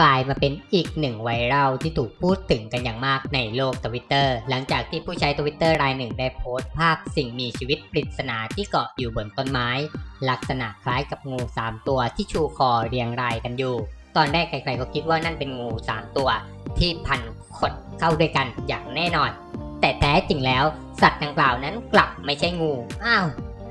กลายมาเป็นอีกหนึ่งไวรัลที่ถูกพูดถึงกันอย่างมากในโลกทวิตเตอร์หลังจากที่ผู้ใช้ทวิตเตอร์รายหนึ่งได้โพสต์ภาพสิ่งมีชีวิตปริศนาที่เกาะอยู่บนต้นไม้ ลักษณะคล้ายกับงู 3 ตัวที่ชูคอเรียงรายกันอยู่ ตอนแรกใครๆก็คิดว่านั่นเป็นงู 3 ตัว ที่พันขดเข้าด้วยกันอย่างแน่นอน แต่แท้จริงแล้ว สัตว์ดังกล่าวนั้นกลับไม่ใช่งูอ้าว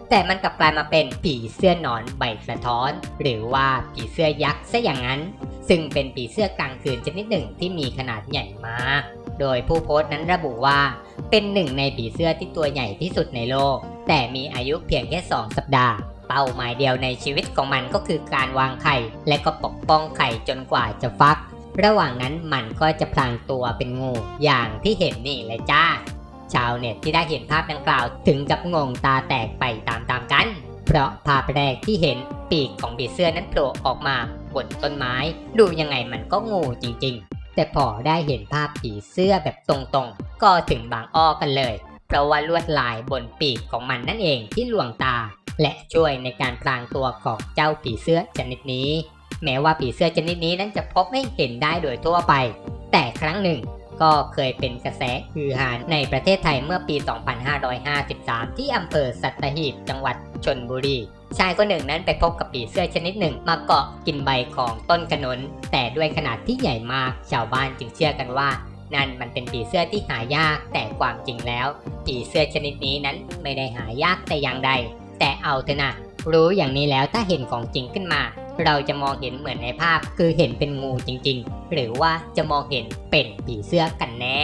แต่มันกลับกลายมาเป็นผีเสื้อหนอนใบสะท้อน หรือว่าผีเสื้อยักษ์ซะอย่างนั้น ซึ่งเป็นผีเสื้อกลางคืนชนิดหนึ่งที่มีขนาดใหญ่มาก โดยผู้โพสต์นั้นระบุว่า เป็นหนึ่งในผีเสื้อที่ตัวใหญ่ที่สุดในโลก แต่มีอายุเพียงแค่ 2 สัปดาห์ เป้าหมายเดียวในชีวิตของมันก็คือการวางไข่ และก็ปกป้องไข่จนกว่าจะฟัก ระหว่างนั้นมันก็จะพลางตัวเป็นงู อย่างที่เห็นนี่เลยจ้า ชาวเน็ตที่ได้เห็นภาพดังกล่าว ถึงกับงงตาแตกไปตามๆกัน เพราะภาพแรกที่เห็น ปีกของผีเสื้อนั้นโผล่ออกมาบนต้นไม้ ดูยังไงมันก็งูจริงๆ แต่พอได้เห็นภาพผีเสื้อแบบตรงๆ ก็ถึงบางอ้อกันเลย เพราะว่าลวดลายบนปีกของมันนั่นเองที่ลวงตา และช่วยในการพรางตัวของเจ้าผีเสื้อชนิดนี้ แม้ว่าผีเสื้อชนิดนี้นั้นจะพบให้เห็นได้โดยทั่วไป แต่ครั้งหนึ่ง ก็เคยเป็นกระแสฮือฮาในประเทศไทยเมื่อปี 2553 ที่อำเภอสัตหีบจังหวัดชนบุรีชายคนหนึ่งนั้นไปพบกับผีเสื้อชนิดหนึ่ง มาเกาะกินใบของต้นขนุน แต่ด้วยขนาดที่ใหญ่มาก ชาวบ้านจึงเชื่อกันว่า นั่นมันเป็นผีเสื้อที่หายาก แต่ความจริงแล้วผีเสื้อชนิดนี้นั้นไม่ได้หายากแต่อย่างใด แต่เอาเถอะนะรู้อย่างนี้แล้วถ้าเห็นของจริงขึ้นมา เราจะมองเห็นเหมือนในภาพคือเห็นเป็นงูจริงๆ หรือว่าจะมองเห็นเป็นผีเสื้อกันแน่